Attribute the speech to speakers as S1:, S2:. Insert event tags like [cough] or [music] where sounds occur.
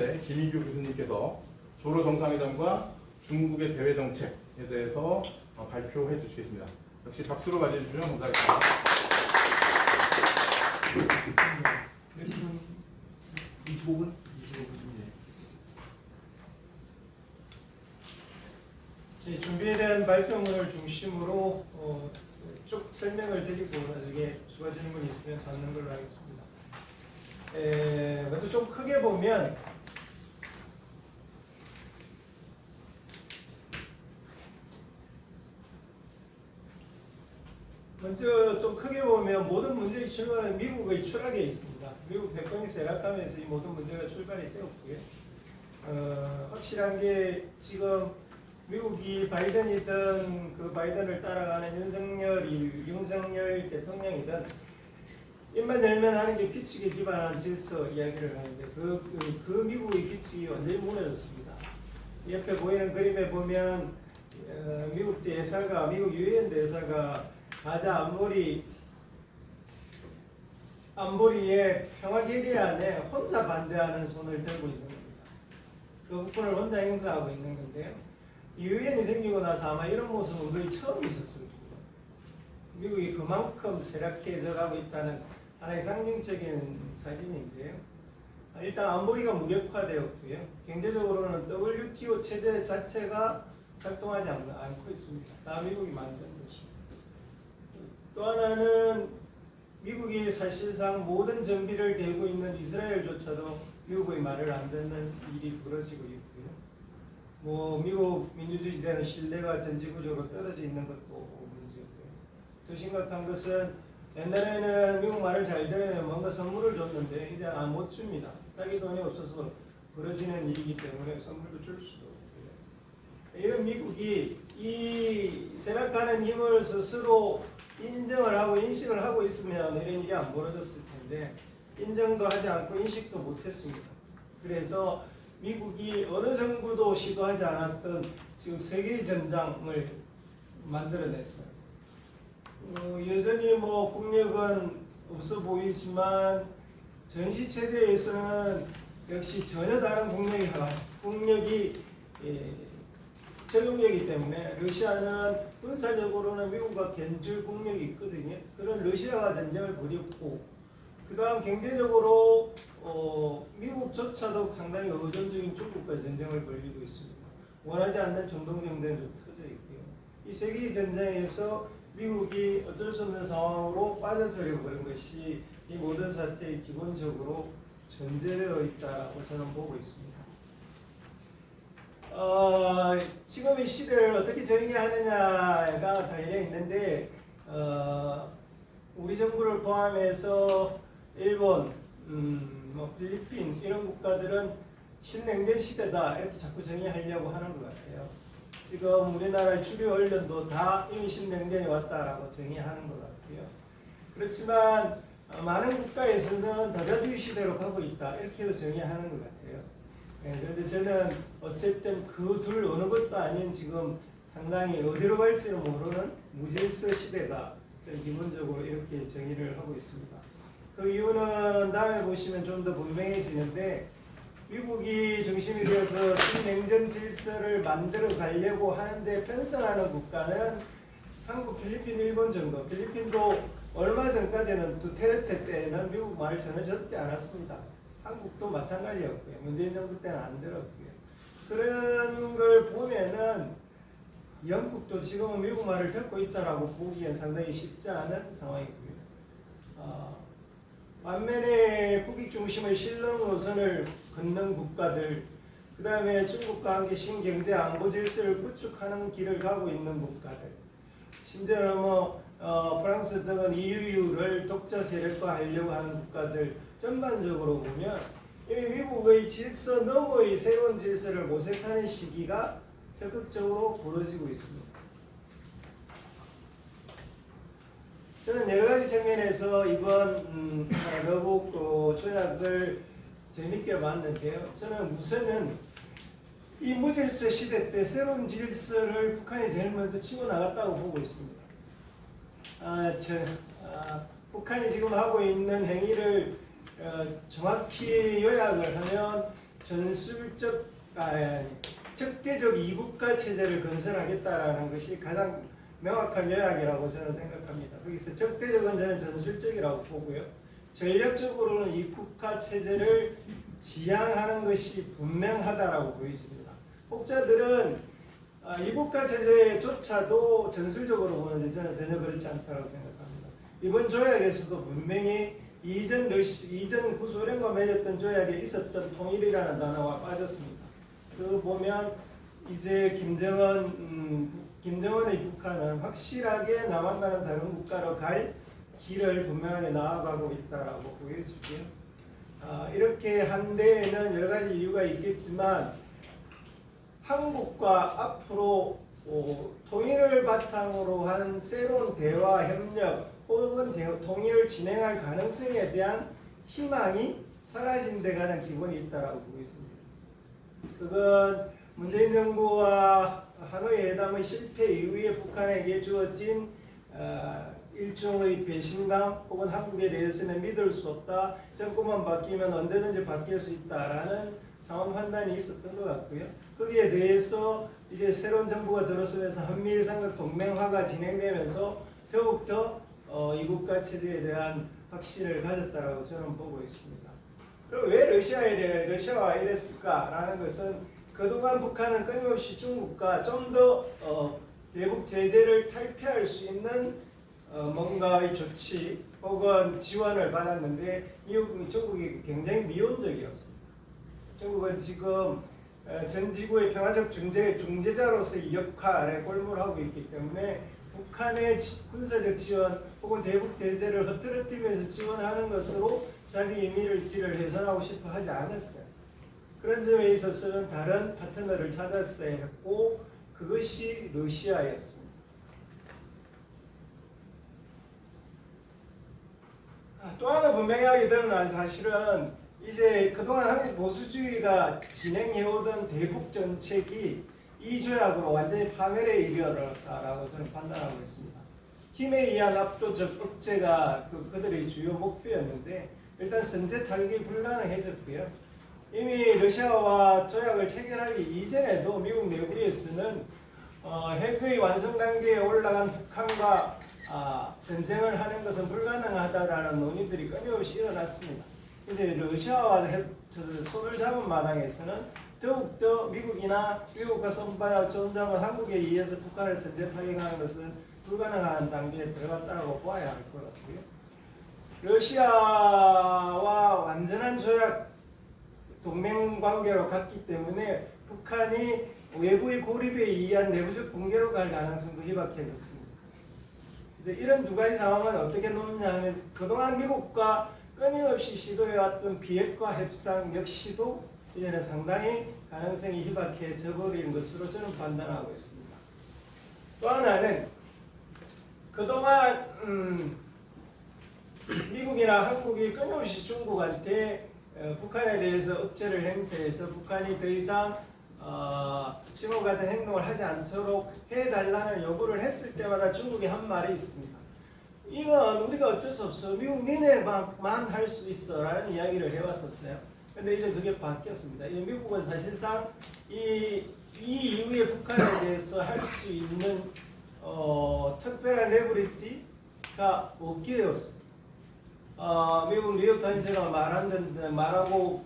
S1: 서울대 김희규 교수님께서 조로 정상회담과 중국의 대외 정책에 대해서 어, 발표해 주시겠습니다. 역시 박수로 맞이해주시면 감사하겠습니다.
S2: 몇 분? 25분? 25분.
S3: 이 준비된 발표문을 중심으로 어, 쭉 설명을 드리고 나중에 추가 질문 있으면 받는 걸로 하겠습니다. 에, 먼저 좀 크게 보면 먼저 좀 크게 보면 모든 문제의 출발은 미국의 추락에 있습니다. 미국 백병이 세락하면서 이 모든 문제가 출발이 되었고요. 어, 확실한 게 지금 미국이 바이든이든 그 바이든을 따라가는 윤석열이 윤석열 대통령이든 입만 열면 하는 게 규칙에 기반한 질서 이야기를 하는데 그, 그, 그 미국의 규칙이 완전히 무너졌습니다. 옆에 보이는 그림에 보면 어, 미국 대사가 미국 유엔 대사가 가자 안보리 안보리의 평화 계리안에 혼자 반대하는 손을 들고 있는 겁니다. 그 후보를 혼자 행사하고 있는 건데요. 이 유엔이 생기고 나서 아마 이런 모습은 거의 처음 있었을 거예요. 미국이 그만큼 쇠락해져 가고 있다는 하나의 상징적인 사진인데요. 아, 일단 안보리가 무력화되었고요. 경제적으로는 WTO 체제 자체가 작동하지 않- 않고 있습니다. 다 미국이 만든. 또 하나는 미국이 사실상 모든 정비를 대고 있는 이스라엘조차도 미국의 말을 안 듣는 일이 벌어지고 있고요. 뭐 미국 민주주의 시대는 신뢰가 전 지구적으로 떨어져 있는 것도 문제고요. 더 심각한 것은 옛날에는 미국 말을 잘 들으면 뭔가 선물을 줬는데 이제 안 못 줍니다. 자기 돈이 없어서 벌어지는 일이기 때문에 선물도 줄 수도 없고요. 이런 미국이 이 세락하는 힘을 스스로 인정을 하고 인식을 하고 있으면 이런 일이 안 벌어졌을 텐데 인정도 하지 않고 인식도 못했습니다. 그래서 미국이 어느 정부도 시도하지 않았던 지금 세계 전장을 만들어냈어요. 어, 여전히 뭐 국력은 없어 보이지만 전시 체제에서는 역시 전혀 다른 국력이 국력이 예, 적용되기 때문에 러시아는 군사적으로는 미국과 견줄 국력이 있거든요. 그런 러시아와 전쟁을 벌였고 그다음 경제적으로 어, 미국조차도 상당히 의존적인 중국과 전쟁을 벌이고 있습니다. 원하지 않는 중동 경쟁도 터져 있고요. 이 세계 전쟁에서 미국이 어쩔 수 없는 상황으로 빠져들어 버린 것이 이 모든 사태의 기본적으로 전제되어 있다고 저는 보고 있습니다. 어, 지금의 시대를 어떻게 정의하느냐가 달려 있는데 어, 우리 정부를 포함해서 일본, 음, 뭐 필리핀 이런 국가들은 신냉전 시대다 이렇게 자꾸 정의하려고 하는 것 같아요. 지금 우리나라의 주류 언론도 다 이미 신냉전이 왔다라고 정의하는 것 같고요. 그렇지만 어, 많은 국가에서는 다자주의 시대로 가고 있다 이렇게도 정의하는 것 같아요. 예, 그런데 저는 어쨌든 그 둘 어느 것도 아닌 지금 상당히 어디로 갈지는 모르는 무질서 시대다. 저는 기본적으로 이렇게 정의를 하고 있습니다. 그 이유는 다음에 보시면 좀 더 분명해지는데 미국이 중심이 되어서 신냉전 질서를 만들어 가려고 하는데 편성하는 국가는 한국, 필리핀, 일본 정도. 필리핀도 얼마 전까지는 두테르테 때는 미국 말을 전혀 듣지 않았습니다. 한국도 마찬가지였고요. 문재인 정부 때는 안 들었고요. 그런 걸 보면은 영국도 지금은 미국 말을 듣고 있다라고 보기엔 상당히 쉽지 않은 상황이고요. 어, 반면에 국익 중심의 실능 노선을 걷는 국가들, 그 다음에 중국과 함께 신경제 안보 질서를 구축하는 길을 가고 있는 국가들, 심지어는 뭐 어, 프랑스 등은 EU를 독자 세력화 하려고 하는 국가들 전반적으로 보면 이미 미국의 질서 너머의 새로운 질서를 모색하는 시기가 적극적으로 벌어지고 있습니다. 저는 여러 가지 측면에서 이번 음, 러북 또 조약을 재밌게 봤는데요. 저는 우선은 이 무질서 시대 때 새로운 질서를 북한이 제일 먼저 치고 나갔다고 보고 있습니다. 아, 저, 아, 북한이 지금 하고 있는 행위를 어, 정확히 요약을 하면 전술적 아, 적대적 이국가 체제를 건설하겠다라는 것이 가장 명확한 요약이라고 저는 생각합니다. 거기서 적대적은 저는 전술적이라고 보고요. 전략적으로는 이 국가 체제를 지향하는 것이 분명하다라고 보여집니다. 혹자들은 아, 이국가 체제조차도 전술적으로 보는데 저는 전혀 그렇지 않다고 생각합니다. 이번 조약에서도 분명히 이전 러시, 이전 구소련과 맺었던 조약에 있었던 통일이라는 단어가 빠졌습니다. 그 보면 이제 김정은 음, 김정은의 북한은 확실하게 남한과는 다른 국가로 갈 길을 분명하게 나아가고 있다라고 보여지고요. 아, 이렇게 한 데에는 여러 가지 이유가 있겠지만 한국과 앞으로 어, 통일을 바탕으로 한 새로운 대화 협력 혹은 대- 통일을 진행할 가능성에 대한 희망이 사라진 데 가는 기본이 있다라고 보고 있습니다. 그건 문재인 정부와 하노이 회담의 실패 이후에 북한에게 주어진 어, 일종의 배신감 혹은 한국에 대해서는 믿을 수 없다. 정권만 바뀌면 언제든지 바뀔 수 있다라는 상황 판단이 있었던 것 같고요. 거기에 대해서 이제 새로운 정부가 들어서면서 한미일 삼각 동맹화가 진행되면서 더욱더 어, 이국가 체제에 대한 확신을 가졌다라고 저는 보고 있습니다. 그럼 왜 러시아에 러시아와 이랬을까라는 것은 그동안 북한은 끊임없이 중국과 좀더 어, 대북 제재를 탈피할 수 있는 어, 뭔가의 조치 혹은 지원을 받았는데 미국, 중국이 굉장히 미온적이었습니다. 중국은 지금 어, 전 지구의 평화적 중재, 중재자로서의 역할에 골몰하고 있기 때문에 북한의 지- 군사적 지원 혹은 대북 제재를 흐트러뜨리면서 지원하는 것으로 자기 임의를 지를 훼손하고 싶어 하지 않았어요. 그런 점에 있어서는 다른 파트너를 찾았어야 했고 그것이 러시아였습니다. 아, 또 하나 분명히 하게 되는 사실은 이제 그동안 한국 보수주의가 진행해오던 대북 정책이 이 조약으로 완전히 파멸에 이르렀다라고 저는 판단하고 있습니다. 힘에 의한 압도적 억제가 그, 그들의 주요 목표였는데 일단 선제 타격이 불가능해졌고요. 이미 러시아와 조약을 체결하기 이전에도 미국 내부에서는 어, 핵의 완성 단계에 올라간 북한과 아, 전쟁을 하는 것은 불가능하다라는 논의들이 끊임없이 일어났습니다. 이제 러시아와 손을 잡은 마당에서는 더욱더 미국이나 미국과 손바닥 존잡은 한국에 의해서 북한을 선제 타격하는 것은 불가능한 단계에 들어갔다고 봐야 할 것 같고요. 러시아와 완전한 조약 동맹 관계로 갔기 때문에 북한이 외부의 고립에 의한 내부적 붕괴로 갈 가능성도 희박해졌습니다. 이제 이런 두 가지 상황은 어떻게 놓느냐 하면 그동안 미국과 끊임없이 시도해왔던 비핵화 협상 역시도 이제는 상당히 가능성이 희박해져 버린 것으로 저는 판단하고 있습니다. 또 하나는 그동안 음, [clears throat] 미국이나 한국이 끊임없이 중국한테 어, 북한에 대해서 억제를 행사해서 북한이 더 이상 어, 침묵 같은 행동을 하지 않도록 해달라는 요구를 했을 때마다 중국이 한 말이 있습니다. 이건 우리가 어쩔 수 없어. 미국 니네만 할 수 있어. 라는 이야기를 해왔었어요. 근데 이제 그게 바뀌었습니다. 이 미국은 사실상 이, 이 이후에 북한에 대해서 할 수 있는 어, 특별한 레버리지가 없게 되었습니다. 어, 미국 뉴욕 말한 듯 말하고